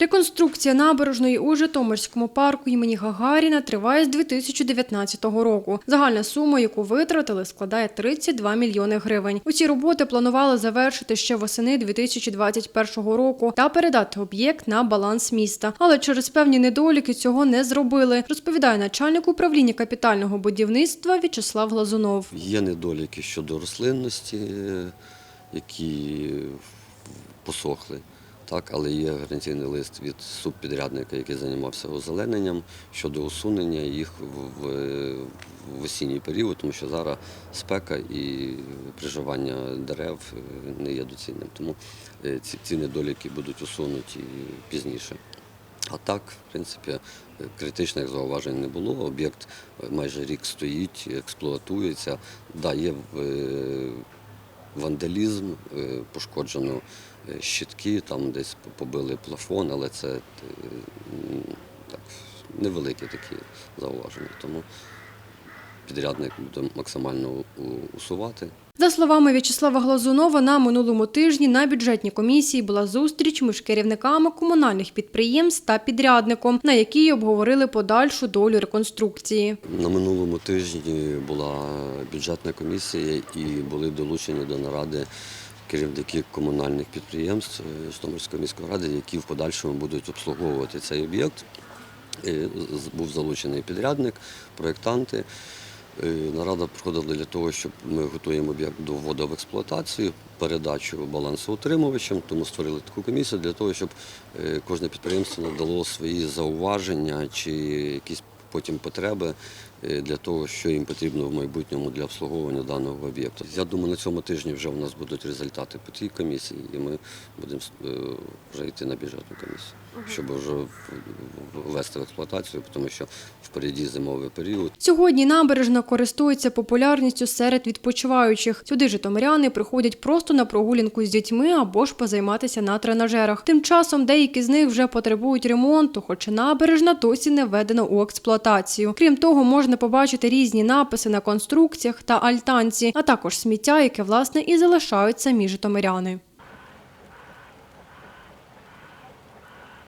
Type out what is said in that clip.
Реконструкція набережної у Житомирському парку імені Гагаріна триває з 2019 року. Загальна сума, яку витратили, складає 32 мільйони гривень. Усі роботи планували завершити ще восени 2021 року та передати об'єкт на баланс міста. Але через певні недоліки цього не зробили, розповідає начальник управління капітального будівництва В'ячеслав Глазунов. Є недоліки щодо рослинності, е, які посохли. Так, але є гарантійний лист від субпідрядника, який займався озелененням щодо усунення їх в, в, осінній період, тому що зараз спека і приживання дерев е, не є доцільним. Тому е, ці, ці недоліки будуть усунуті пізніше. А так, в принципі, е, критичних зауважень не було. Об'єкт майже рік стоїть, експлуатується. Да, є вандалізм, е, пошкоджено е, щитки, там десь побили плафон, але це е, так, невеликі такі зауваження. Тому підрядник буде максимально усувати. За словами В'ячеслава Глазунова, на минулому тижні на бюджетній комісії була зустріч між керівниками комунальних підприємств та підрядником, на якій обговорили подальшу долю реконструкції. На минулому тижні була бюджетна комісія і були долучені до наради керівники комунальних підприємств е, Житомирської міської ради, які в подальшому будуть обслуговувати цей об'єкт. Е, Був залучений підрядник, проєктанти. Е, Нарада проходила для того, щоб ми готуємо об'єкт до вводу в експлуатацію, передачу балансоутримувачам, тому створили таку комісію для того, щоб е, кожне підприємство надало свої зауваження чи якісь потім потреби для того, що їм потрібно в майбутньому для обслуговування даного об'єкту. Я думаю, на цьому тижні вже у нас будуть результати по тій комісії, і ми будемо е, вже йти на бюджетну комісію, щоб вже ввести в експлуатацію, тому що впереді зимовий період. Сьогодні набережна користується популярністю серед відпочиваючих. Сюди житомиряни приходять просто на прогулянку з дітьми або ж позайматися на тренажерах. Тим часом деякі з них вже потребують ремонту, хоча набережна досі не введена у експлуатацію. Крім того, можна побачити різні написи на конструкціях та альтанці, а також сміття, яке власне і залишають самі житомиряни.